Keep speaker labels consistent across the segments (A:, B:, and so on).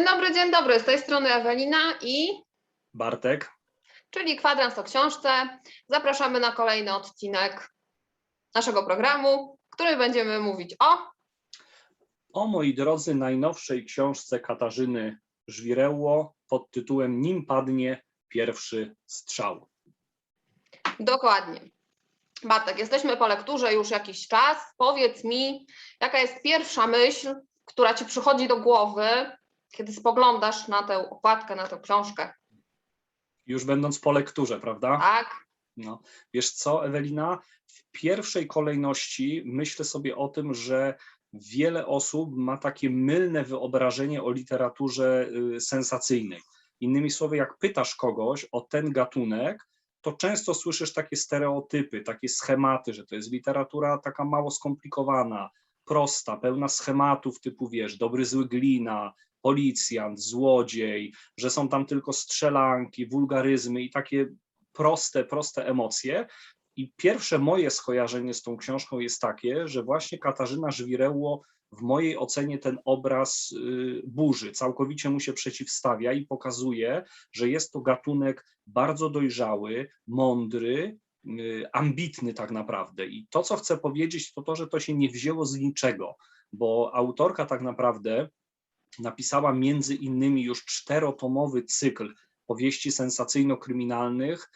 A: Dzień dobry, dzień dobry. Z tej strony Ewelina i
B: Bartek.
A: czyli kwadrans o książce. Zapraszamy na kolejny odcinek naszego programu, w którym będziemy mówić o
B: O moi drodzy, najnowszej książce Katarzyny Żwireło pod tytułem Nim padnie pierwszy strzał.
A: dokładnie. Bartek, jesteśmy po lekturze już jakiś czas. Powiedz mi, jaka jest pierwsza myśl, która ci przychodzi do głowy, kiedy spoglądasz na tę okładkę, na tę książkę,
B: Już będąc po lekturze, prawda?
A: tak?
B: No. Wiesz co, Ewelina? W pierwszej kolejności myślę sobie o tym, że wiele osób ma takie mylne wyobrażenie o literaturze y, sensacyjnej. Innymi słowy, jak pytasz kogoś o ten gatunek, to często słyszysz takie stereotypy, takie schematy, że to jest literatura taka mało skomplikowana, prosta, pełna schematów typu, wiesz, dobry, zły glina, policjant, złodziej, że są tam tylko strzelanki, wulgaryzmy i takie proste, proste emocje. I pierwsze moje skojarzenie z tą książką jest takie, że właśnie Katarzyna Żwireło w mojej ocenie ten obraz y, burzy, całkowicie mu się przeciwstawia i pokazuje, że jest to gatunek bardzo dojrzały, mądry, y, ambitny tak naprawdę. I to, co chcę powiedzieć, to to, że to się nie wzięło z niczego, bo autorka tak naprawdę napisała między innymi już czterotomowy cykl powieści sensacyjno-kryminalnych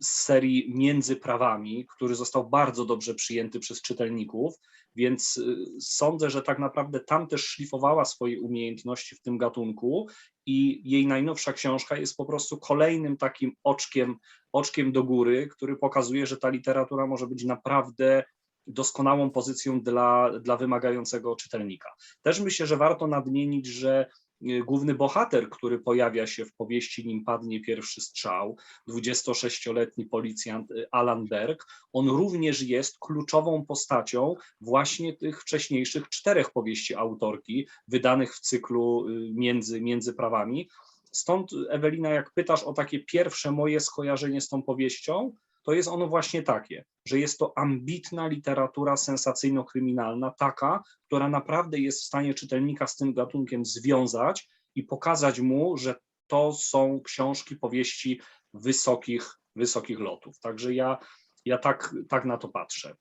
B: z serii Między Prawami, który został bardzo dobrze przyjęty przez czytelników, więc y, sądzę, że tak naprawdę tam też szlifowała swoje umiejętności w tym gatunku i jej najnowsza książka jest po prostu kolejnym takim oczkiem, oczkiem do góry, który pokazuje, że ta literatura może być naprawdę doskonałą pozycją dla, dla wymagającego czytelnika. Też myślę, że warto nadmienić, że y, główny bohater, który pojawia się w powieści Nim padnie pierwszy strzał, 26-letni policjant y, Alan Berg, on również jest kluczową postacią właśnie tych wcześniejszych czterech powieści autorki, wydanych w cyklu y, Między, między prawami. Stąd, Ewelina, jak pytasz o takie pierwsze moje skojarzenie z tą powieścią, to jest ono właśnie takie, że jest to ambitna literatura sensacyjno-kryminalna, taka, która naprawdę jest w stanie czytelnika z tym gatunkiem związać i pokazać mu, że to są książki, powieści wysokich, wysokich lotów. Także ja, ja tak, tak na to patrzę.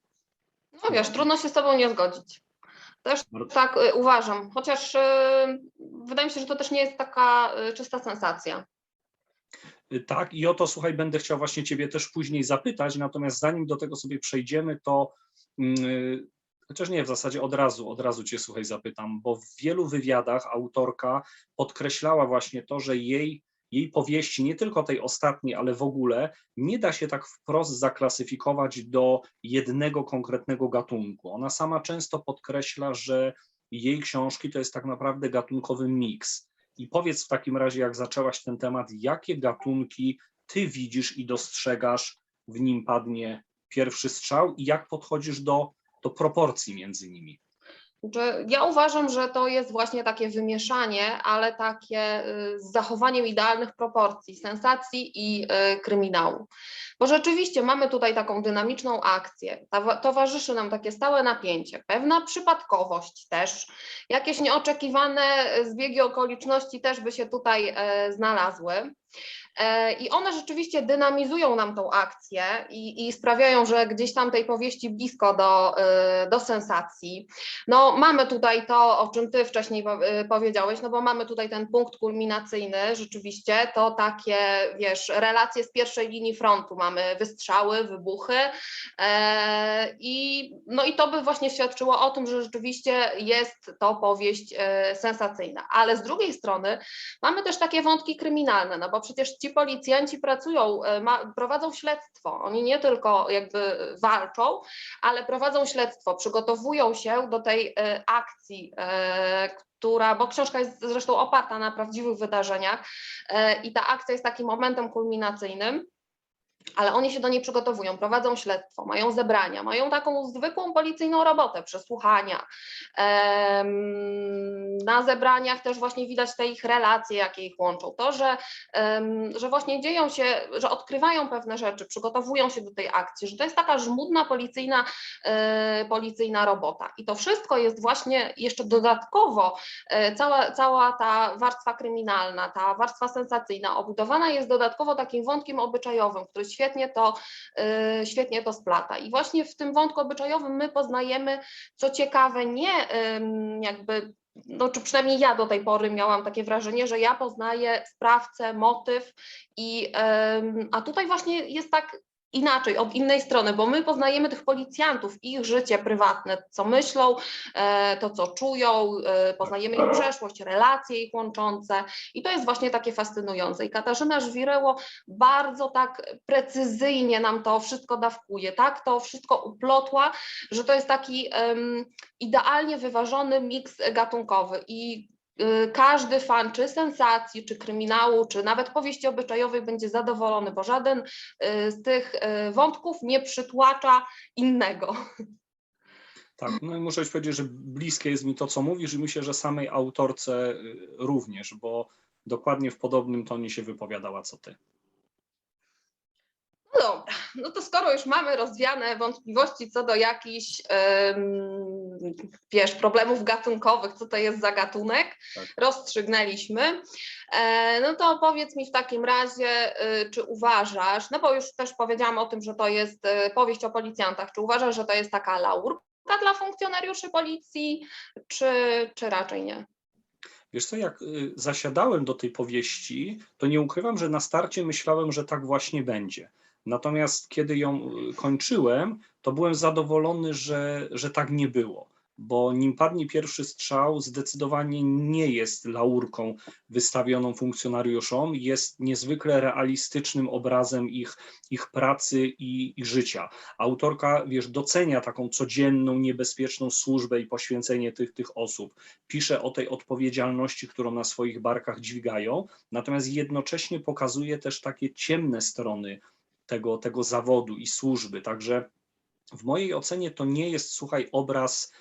A: No wiesz, trudno się z tobą nie zgodzić. Też tak y, uważam, chociaż y, wydaje mi się, że to też nie jest taka y, czysta sensacja.
B: Tak, i o to słuchaj, będę chciał właśnie Ciebie też później zapytać, natomiast zanim do tego sobie przejdziemy, to mm, chociaż nie, w zasadzie od razu, od razu Cię słuchaj zapytam, bo w wielu wywiadach autorka podkreślała właśnie to, że jej, jej powieści, nie tylko tej ostatniej, ale w ogóle, nie da się tak wprost zaklasyfikować do jednego konkretnego gatunku. Ona sama często podkreśla, że jej książki to jest tak naprawdę gatunkowy miks. I powiedz w takim razie, jak zaczęłaś ten temat, jakie gatunki ty widzisz i dostrzegasz, w nim padnie pierwszy strzał i jak podchodzisz do, do proporcji między nimi?
A: Ja uważam, że to jest właśnie takie wymieszanie, ale takie y, z zachowaniem idealnych proporcji, sensacji i y, kryminału. Bo rzeczywiście mamy tutaj taką dynamiczną akcję, towarzyszy nam takie stałe napięcie, pewna przypadkowość też, jakieś nieoczekiwane y, zbiegi okoliczności też by się tutaj znalazły. E, I one rzeczywiście dynamizują nam tą akcję i, i sprawiają, że gdzieś tam tej powieści blisko do, y, do sensacji. No, mamy tutaj to, o czym ty wcześniej y, powiedziałeś, no bo mamy tutaj ten punkt kulminacyjny, rzeczywiście, to takie, wiesz, relacje z pierwszej linii frontu, mamy wystrzały, wybuchy e, i no i to by właśnie świadczyło o tym, że rzeczywiście jest to powieść e, sensacyjna, ale z drugiej strony mamy też takie wątki kryminalne, no bo przecież ci policjanci pracują, e, ma, prowadzą śledztwo, oni nie tylko jakby walczą, ale prowadzą śledztwo, przygotowują się do tej e, akcji, e, która, bo książka jest zresztą oparta na prawdziwych wydarzeniach i ta akcja jest takim momentem kulminacyjnym. Ale oni się do niej przygotowują, prowadzą śledztwo, mają zebrania, mają taką zwykłą policyjną robotę, przesłuchania. Na zebraniach też właśnie widać te ich relacje, jakie ich łączą. To, że, że właśnie dzieją się, że odkrywają pewne rzeczy, przygotowują się do tej akcji, że to jest taka żmudna policyjna, e, policyjna robota. I to wszystko jest właśnie jeszcze dodatkowo, e, cała, cała ta warstwa kryminalna, ta warstwa sensacyjna obudowana jest dodatkowo takim wątkiem obyczajowym, który świetnie to, y, świetnie to splata. I właśnie w tym wątku obyczajowym my poznajemy, co ciekawe, nie jakby no, czy przynajmniej ja do tej pory miałam takie wrażenie, że ja poznaję sprawcę, motyw, i, a tutaj właśnie jest tak inaczej, od innej strony, bo my poznajemy tych policjantów, ich życie prywatne, co myślą, e, to co czują, e, poznajemy ich przeszłość, relacje ich łączące i to jest właśnie takie fascynujące. I Katarzyna Żwireło bardzo tak precyzyjnie nam to wszystko dawkuje, tak to wszystko uplotła, że to jest taki em, idealnie wyważony miks gatunkowy i każdy fan czy sensacji, czy kryminału, czy nawet powieści obyczajowej będzie zadowolony, bo żaden y, z tych y, wątków nie przytłacza innego.
B: Tak, no i muszę ci powiedzieć, że bliskie jest mi to, co mówisz i myślę, że samej autorce y, również, bo dokładnie w podobnym tonie się wypowiadała co ty.
A: No dobra, no to skoro już mamy rozwiane wątpliwości co do jakichś, wiesz, problemów gatunkowych, co to jest za gatunek,
B: Tak.
A: rozstrzygnęliśmy, e, no to powiedz mi w takim razie, y, czy uważasz, no bo już też powiedziałam o tym, że to jest y, powieść o policjantach, czy uważasz, że to jest taka laurka dla funkcjonariuszy policji, czy, czy raczej nie?
B: Wiesz co, jak y, zasiadałem do tej powieści, to nie ukrywam, że na starcie myślałem, że tak właśnie będzie. Natomiast kiedy ją y, kończyłem, to byłem zadowolony, że, że tak nie było, bo nim padnie pierwszy strzał, zdecydowanie nie jest laurką wystawioną funkcjonariuszom, jest niezwykle realistycznym obrazem ich, ich pracy i, i życia. Autorka, wiesz, docenia taką codzienną, niebezpieczną służbę i poświęcenie tych, tych osób. Pisze o tej odpowiedzialności, którą na swoich barkach dźwigają, natomiast jednocześnie pokazuje też takie ciemne strony tego, tego zawodu i służby. Także w mojej ocenie to nie jest, słuchaj, obraz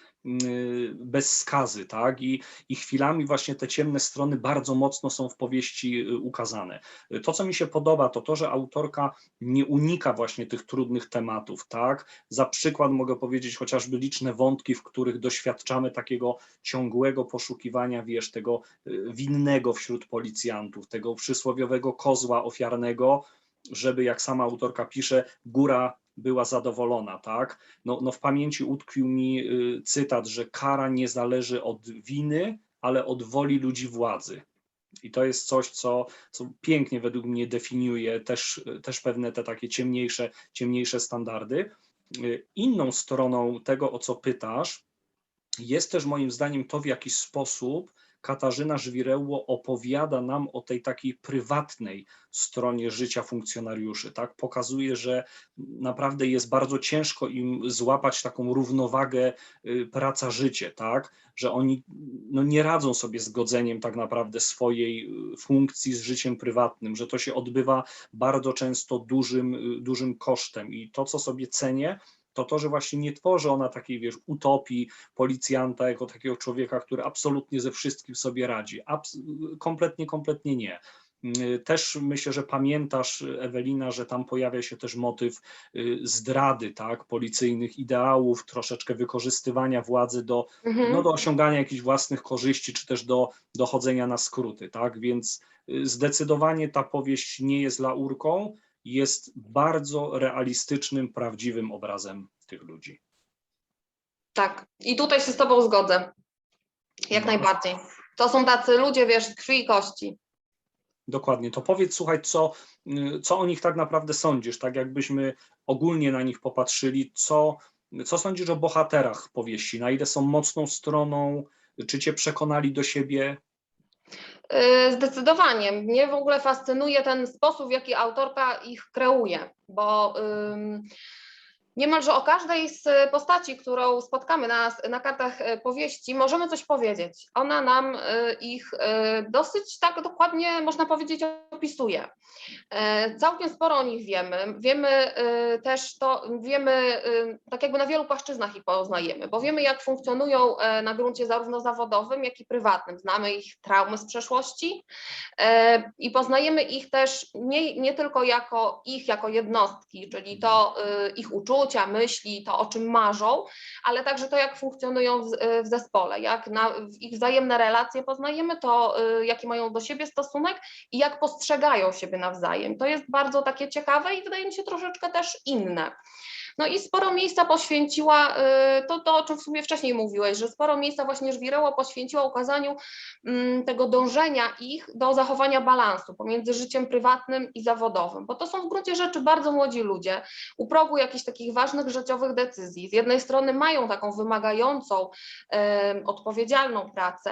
B: bez skazy, tak? I, I chwilami właśnie te ciemne strony bardzo mocno są w powieści yy, ukazane. To, co mi się podoba, to to, że autorka nie unika właśnie tych trudnych tematów, tak? Za przykład mogę powiedzieć chociażby liczne wątki, w których doświadczamy takiego ciągłego poszukiwania, wiesz, tego yy, winnego wśród policjantów, tego przysłowiowego kozła ofiarnego, żeby, jak sama autorka pisze, góra była zadowolona, tak? No, no w pamięci utkwił mi y, cytat, że kara nie zależy od winy, ale od woli ludzi władzy. I to jest coś, co, co pięknie według mnie definiuje też, też pewne te takie ciemniejsze, ciemniejsze standardy. Y, Inną stroną tego, o co pytasz, jest też moim zdaniem to, w jaki sposób Katarzyna Żwireło opowiada nam o tej takiej prywatnej stronie życia funkcjonariuszy, tak? Pokazuje, że naprawdę jest bardzo ciężko im złapać taką równowagę y, praca-życie, tak? Że oni no, nie radzą sobie z godzeniem tak naprawdę swojej y, funkcji z życiem prywatnym, że to się odbywa bardzo często dużym, y, dużym kosztem i to, co sobie cenię, to to, że właśnie nie tworzy ona takiej, wiesz, utopii policjanta jako takiego człowieka, który absolutnie ze wszystkim sobie radzi. Abs kompletnie, kompletnie nie. Też myślę, że pamiętasz, Ewelina, że tam pojawia się też motyw y, zdrady, tak, policyjnych ideałów, troszeczkę wykorzystywania władzy do,
A: Mhm.
B: no, do osiągania jakichś własnych korzyści, czy też do dochodzenia na skróty, tak, więc y, zdecydowanie ta powieść nie jest laurką, jest bardzo realistycznym, prawdziwym obrazem tych ludzi.
A: Tak, i tutaj się z Tobą zgodzę. Jak
B: No.
A: najbardziej. To są tacy ludzie, wiesz, krwi i kości.
B: Dokładnie. To powiedz, słuchaj, co, y, co o nich tak naprawdę sądzisz, tak jakbyśmy ogólnie na nich popatrzyli, co, co sądzisz o bohaterach powieści, na ile są mocną stroną, czy cię przekonali do siebie?
A: Yy, Zdecydowanie. Mnie w ogóle fascynuje ten sposób, w jaki autorka ich kreuje, bo Niemalże o każdej z e, postaci, którą spotkamy na, na kartach e, powieści, możemy coś powiedzieć. Ona nam e, ich dosyć tak dokładnie, można powiedzieć, opisuje. Całkiem sporo o nich wiemy. Wiemy też to, wiemy, tak jakby na wielu płaszczyznach ich poznajemy, bo wiemy, jak funkcjonują na gruncie zarówno zawodowym, jak i prywatnym. Znamy ich traumy z przeszłości i poznajemy ich też nie, nie tylko jako ich, jako jednostki, czyli to ich uczucia, myśli, to o czym marzą, ale także to, jak funkcjonują w, w zespole, jak na, w ich wzajemne relacje poznajemy, to e, jaki mają do siebie stosunek i jak postrzegają siebie nawzajem. To jest bardzo takie ciekawe i wydaje mi się troszeczkę też inne. No i sporo miejsca poświęciła, y, to, to o czym w sumie wcześniej mówiłeś, że sporo miejsca właśnie Żwireło poświęciła ukazaniu mm, tego dążenia ich do zachowania balansu pomiędzy życiem prywatnym i zawodowym, bo to są w gruncie rzeczy bardzo młodzi ludzie, u progu jakichś takich ważnych życiowych decyzji. Z jednej strony mają taką wymagającą, odpowiedzialną pracę,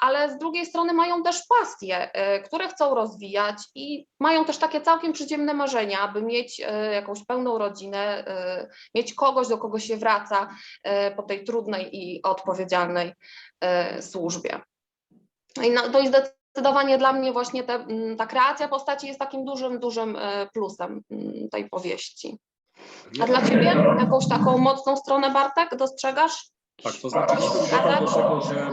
A: ale z drugiej strony mają też pasje, e, które chcą rozwijać i mają też takie całkiem przyziemne marzenia, aby mieć e, jakąś pełną rodzinę, e, mieć kogoś, do kogo się wraca e, po tej trudnej i odpowiedzialnej e, służbie. I no, to jest zdecydowanie dla mnie właśnie te, ta kreacja postaci jest takim dużym, dużym e, plusem tej powieści. A dla Ciebie jakąś taką mocną stronę, Bartek, dostrzegasz?
B: Tak, to znaczy dodam
A: tak?
B: do tego, że,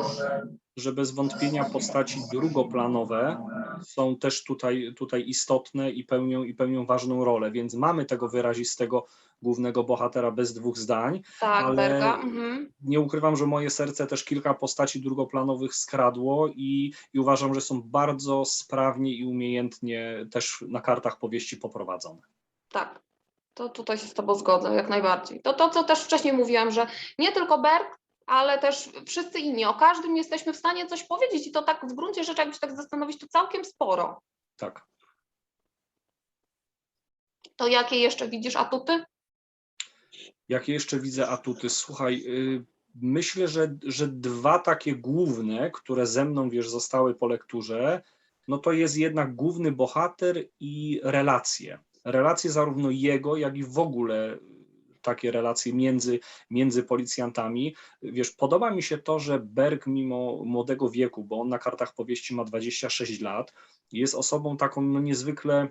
B: że bez wątpienia postaci drugoplanowe są też tutaj, tutaj istotne i pełnią, i pełnią ważną rolę, więc mamy tego wyrazistego głównego bohatera bez dwóch zdań.
A: Tak,
B: Ale-
A: Berga. Mhm.
B: Nie ukrywam, że moje serce też kilka postaci drugoplanowych skradło i, i uważam, że są bardzo sprawnie i umiejętnie też na kartach powieści poprowadzone.
A: Tak, to tutaj się z Tobą zgodzę, jak najbardziej. To to, co też wcześniej mówiłam, że nie tylko Berg, ale też wszyscy inni, o każdym jesteśmy w stanie coś powiedzieć i to tak w gruncie rzeczy, jakby się tak zastanowić, to całkiem sporo.
B: Tak.
A: To jakie jeszcze widzisz atuty?
B: Jakie jeszcze widzę atuty? Słuchaj, y, myślę, że, że dwa takie główne, które ze mną, wiesz, zostały po lekturze, no to jest jednak główny bohater i relacje. Relacje zarówno jego, jak i w ogóle takie relacje między, między policjantami. Wiesz, podoba mi się to, że Berg mimo młodego wieku, bo on na kartach powieści ma 26 lat, jest osobą taką no niezwykle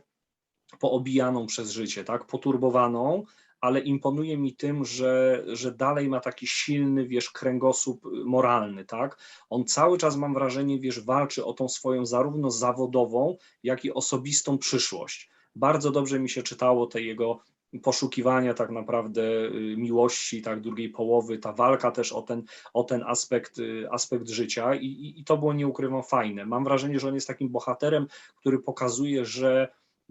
B: poobijaną przez życie, tak, poturbowaną, ale imponuje mi tym, że, że dalej ma taki silny, wiesz, kręgosłup moralny, tak? On cały czas, mam wrażenie, wiesz, walczy o tą swoją zarówno zawodową, jak i osobistą przyszłość. Bardzo dobrze mi się czytało te jego poszukiwania tak naprawdę y, miłości, tak, drugiej połowy, ta walka też o ten, o ten aspekt, y, aspekt życia i, i, i to było, nie ukrywam, fajne. Mam wrażenie, że on jest takim bohaterem, który pokazuje, że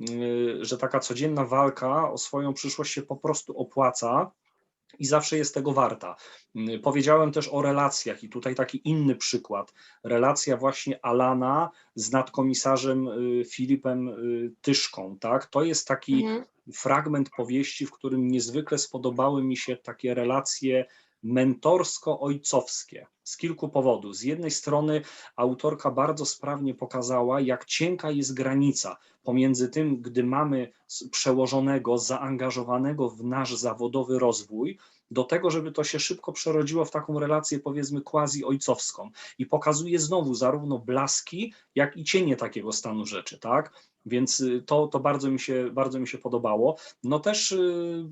B: y, że taka codzienna walka o swoją przyszłość się po prostu opłaca i zawsze jest tego warta. Y, Powiedziałem też o relacjach i tutaj taki inny przykład. Relacja właśnie Alana z nadkomisarzem y, Filipem y, Tyszką, tak? To jest taki
A: Mhm.
B: fragment powieści, w którym niezwykle spodobały mi się takie relacje mentorsko-ojcowskie z kilku powodów. Z jednej strony autorka bardzo sprawnie pokazała, jak cienka jest granica pomiędzy tym, gdy mamy przełożonego, zaangażowanego w nasz zawodowy rozwój, do tego, żeby to się szybko przerodziło w taką relację, powiedzmy, quasi-ojcowską. I pokazuje znowu zarówno blaski, jak i cienie takiego stanu rzeczy, tak? Więc y, to, to bardzo, mi się, bardzo mi się podobało. No też y,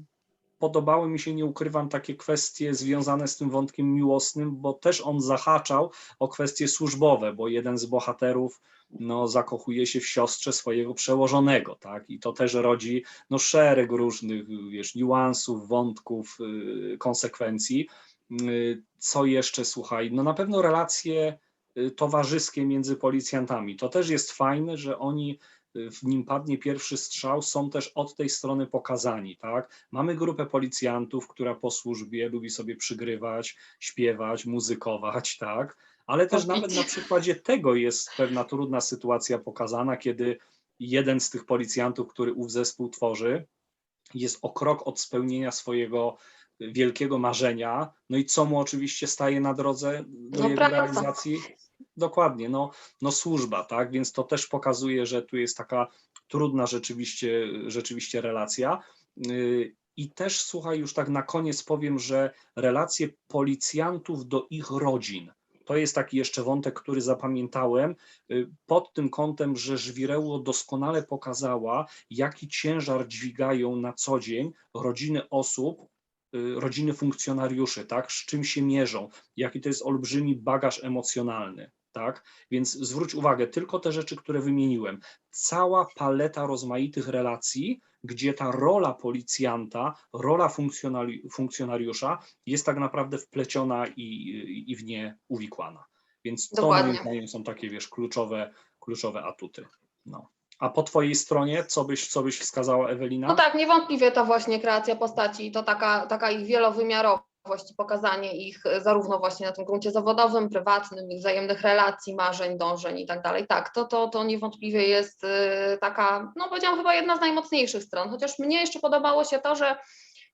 B: podobały mi się, nie ukrywam, takie kwestie związane z tym wątkiem miłosnym, bo też on zahaczał o kwestie służbowe, bo jeden z bohaterów no, zakochuje się w siostrze swojego przełożonego, tak? I to też rodzi no, szereg różnych wiesz, niuansów, wątków, y, konsekwencji. Y, Co jeszcze, słuchaj, no na pewno relacje y, towarzyskie między policjantami. To też jest fajne, że oni nim padnie pierwszy strzał, są też od tej strony pokazani, tak? Mamy grupę policjantów, która po służbie lubi sobie przygrywać, śpiewać, muzykować, tak? Ale też
A: Popić.
B: nawet na przykładzie tego jest pewna trudna sytuacja pokazana, kiedy jeden z tych policjantów, który ów zespół tworzy, jest o krok od spełnienia swojego wielkiego marzenia, no i co mu oczywiście staje na drodze do
A: No
B: jego
A: praca.
B: realizacji? Dokładnie, no, no służba, tak? Więc to też pokazuje, że tu jest taka trudna rzeczywiście, rzeczywiście relacja. Yy, I też słuchaj, już tak na koniec powiem, że relacje policjantów do ich rodzin. To jest taki jeszcze wątek, który zapamiętałem y, pod tym kątem, że Żwireło doskonale pokazała, jaki ciężar dźwigają na co dzień rodziny osób, y, rodziny funkcjonariuszy, tak, z czym się mierzą, jaki to jest olbrzymi bagaż emocjonalny. Tak? Więc zwróć uwagę, tylko te rzeczy, które wymieniłem, cała paleta rozmaitych relacji, gdzie ta rola policjanta, rola funkcjonari- funkcjonariusza jest tak naprawdę wpleciona i, i w nie uwikłana. Więc to
A: Dokładnie.
B: moim zdaniem są takie, wiesz, kluczowe, kluczowe atuty. No. A po twojej stronie, co byś, co byś wskazała, Ewelina?
A: No tak, niewątpliwie to właśnie kreacja postaci, to taka, taka ich wielowymiarowość i pokazanie ich e, zarówno właśnie na tym gruncie zawodowym, prywatnym, wzajemnych relacji, marzeń, dążeń i tak dalej. Tak, to, to, to niewątpliwie jest e, taka, no powiedziałam chyba jedna z najmocniejszych stron, chociaż mnie jeszcze podobało się to, że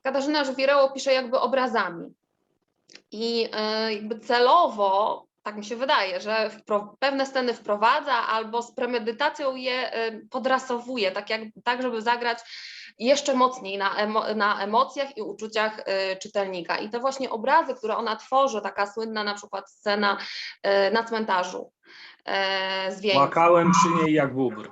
A: Katarzyna Żwireło pisze jakby obrazami i e, jakby celowo, tak mi się wydaje, że wpro- pewne sceny wprowadza albo z premedytacją je podrasowuje, tak, jak, tak żeby zagrać jeszcze mocniej na, emo, na emocjach i uczuciach e, czytelnika. I te właśnie obrazy, które ona tworzy, taka słynna na przykład scena e, na cmentarzu e, z.
B: Płakałem przy niej jak bóbr.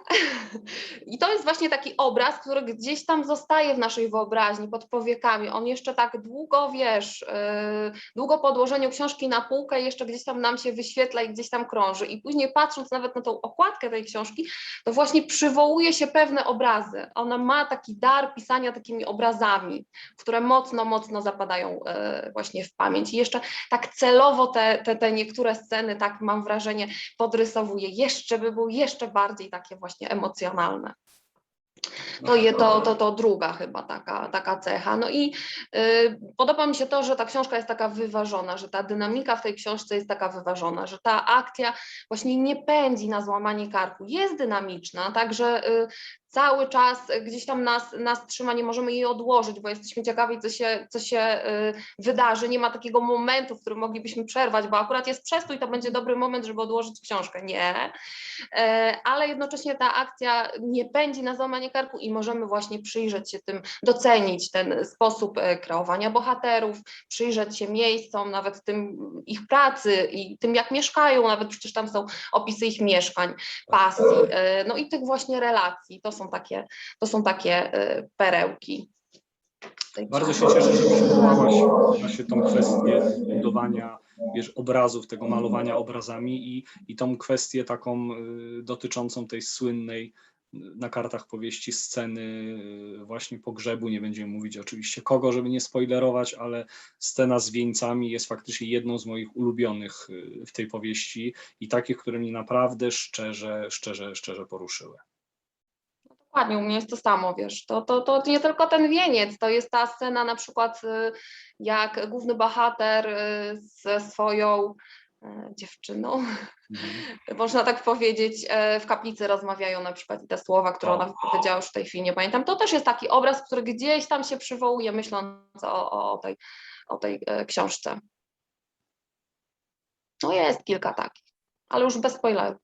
A: I to jest właśnie taki obraz, który gdzieś tam zostaje w naszej wyobraźni, pod powiekami. On jeszcze tak długo, wiesz, yy, długo po odłożeniu książki na półkę jeszcze gdzieś tam nam się wyświetla i gdzieś tam krąży. I później patrząc nawet na tą okładkę tej książki, to właśnie przywołuje się pewne obrazy. Ona ma taki dar pisania takimi obrazami, które mocno, mocno zapadają yy, właśnie w pamięć. I jeszcze tak celowo te, te, te niektóre sceny, tak mam wrażenie, podrysowuje. Jeszcze by były jeszcze bardziej takie właśnie emocjonalne. To, je, to, to, to druga chyba taka, taka cecha. No i y, podoba mi się to, że ta książka jest taka wyważona, że ta dynamika w tej książce jest taka wyważona, że ta akcja właśnie nie pędzi na złamanie karku. Jest dynamiczna, także y, cały czas gdzieś tam nas, nas trzyma, nie możemy jej odłożyć, bo jesteśmy ciekawi, co się, co się y, wydarzy. Nie ma takiego momentu, w którym moglibyśmy przerwać, bo akurat jest przestój, to będzie dobry moment, żeby odłożyć książkę. Nie. E, ale jednocześnie ta akcja nie pędzi na złamanie karku i możemy właśnie przyjrzeć się tym, docenić ten sposób e, kreowania bohaterów, przyjrzeć się miejscom, nawet tym ich pracy i tym, jak mieszkają, nawet przecież tam są opisy ich mieszkań, pasji, e, no i tych właśnie relacji. To są takie, to są takie e, perełki.
B: Bardzo się cieszę, że przywołałaś właśnie tą kwestię budowania wiesz, obrazów, tego malowania obrazami i, i tą kwestię taką y, dotyczącą tej słynnej y, na kartach powieści sceny właśnie pogrzebu. Nie będziemy mówić oczywiście kogo, żeby nie spoilerować, ale scena z wieńcami jest faktycznie jedną z moich ulubionych w tej powieści i takich, które mnie naprawdę szczerze, szczerze, szczerze poruszyły.
A: Dokładnie, u mnie jest to samo, wiesz, to, to, to nie tylko ten wieniec, to jest ta scena na przykład, y, jak główny bohater y, ze swoją y, dziewczyną,
B: Mhm.
A: można tak powiedzieć, e, w kaplicy rozmawiają na przykład i te słowa, które ona wypowiedziała już w tej chwili, nie pamiętam, to też jest taki obraz, który gdzieś tam się przywołuje, myśląc o, o, o tej, o tej e, książce. No jest kilka takich, ale już bez spoilerów.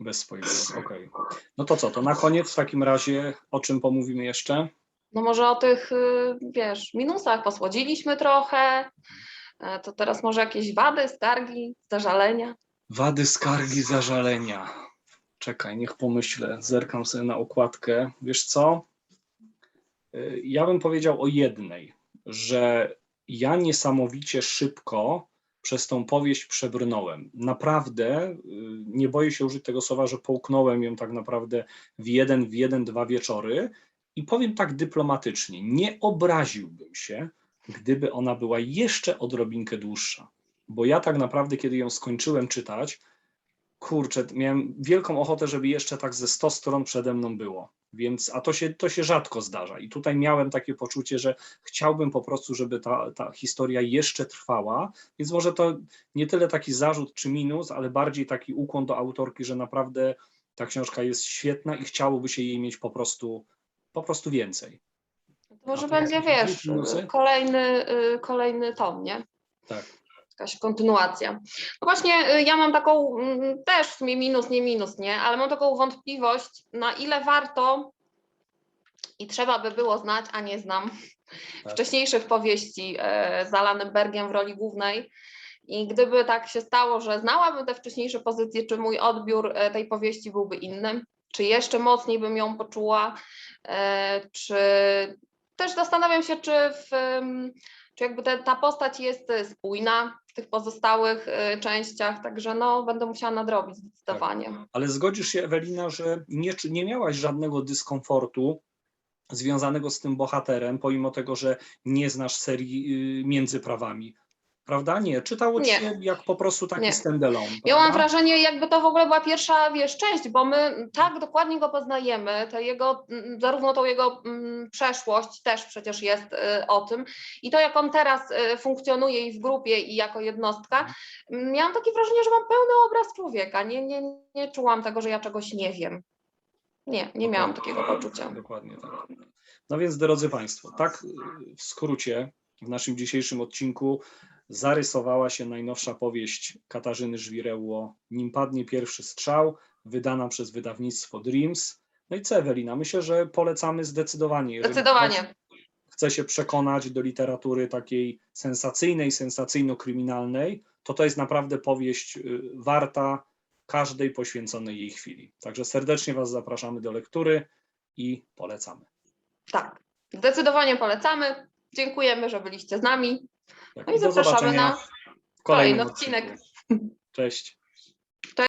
B: Bez spoilerów, okej. No to co, to na koniec w takim razie o czym pomówimy jeszcze?
A: No może o tych, y, wiesz, minusach posłodziliśmy trochę, e, to teraz może jakieś wady, skargi, zażalenia.
B: Wady, skargi, zażalenia. Czekaj, niech pomyślę. Zerkam sobie na okładkę. Wiesz co? Y, Ja bym powiedział o jednej, że ja niesamowicie szybko przez tą powieść przebrnąłem. Naprawdę, y, nie boję się użyć tego słowa, że połknąłem ją tak naprawdę w jeden, w jeden, dwa wieczory. I powiem tak dyplomatycznie, nie obraziłbym się, gdyby ona była jeszcze odrobinkę dłuższa bo ja tak naprawdę, kiedy ją skończyłem czytać, kurczę, miałem wielką ochotę, żeby jeszcze tak ze 100 stron przede mną było. Więc, a to się, to się rzadko zdarza. I tutaj miałem takie poczucie, że chciałbym po prostu, żeby ta, ta historia jeszcze trwała. Więc może to nie tyle taki zarzut czy minus, ale bardziej taki ukłon do autorki, że naprawdę ta książka jest świetna i chciałoby się jej mieć po prostu, po prostu więcej.
A: To może będzie, wiesz,
B: minusy?
A: kolejny, y, kolejny tom, nie?
B: Tak.
A: Jakaś kontynuacja. No właśnie, y, ja mam taką mm, też w sumie minus, nie minus, nie, ale mam taką wątpliwość, na ile warto I trzeba by było znać, a nie znam,
B: Tak.
A: wcześniejszych powieści e, z Alanem Bergiem w roli głównej. I gdyby tak się stało, że znałabym te wcześniejsze pozycje, czy mój odbiór e, tej powieści byłby inny, czy jeszcze mocniej bym ją poczuła, e, czy też zastanawiam się, czy, w, czy jakby ta postać jest e, spójna w tych pozostałych e, częściach, także no będę musiała nadrobić zdecydowanie.
B: Ale zgodzisz się, Ewelina, że nie, nie miałaś żadnego dyskomfortu związanego z tym bohaterem, pomimo tego, że nie znasz serii y, Między Prawami. Prawda? Nie. Czytało
A: Nie.
B: się jak po prostu taki standalone.
A: Ja mam wrażenie, jakby to w ogóle była pierwsza, wiesz, część, bo my tak dokładnie go poznajemy, to jego, mm, zarówno tą jego mm, przeszłość też przecież jest y, o tym i to jak on teraz y, funkcjonuje i w grupie i jako jednostka, mm, miałam takie wrażenie, że mam pełny obraz człowieka, nie, nie, nie czułam tego, że ja czegoś nie wiem. Nie, nie miałam takiego poczucia.
B: Dokładnie tak. No więc, drodzy Państwo, tak y, w skrócie w naszym dzisiejszym odcinku zarysowała się najnowsza powieść Katarzyny Żwireło Nim padnie pierwszy strzał, wydana przez wydawnictwo Dreams. No i co, Ewelina? Myślę, że polecamy zdecydowanie.
A: Zdecydowanie.
B: chce się przekonać do literatury takiej sensacyjnej, sensacyjno-kryminalnej, to to jest naprawdę powieść y, warta każdej poświęconej jej chwili. Także serdecznie Was zapraszamy do lektury i polecamy.
A: Tak, zdecydowanie polecamy. Dziękujemy, że byliście z nami.
B: Tak,
A: No i zapraszamy na kolejny odcinek.
B: odcinku. Cześć.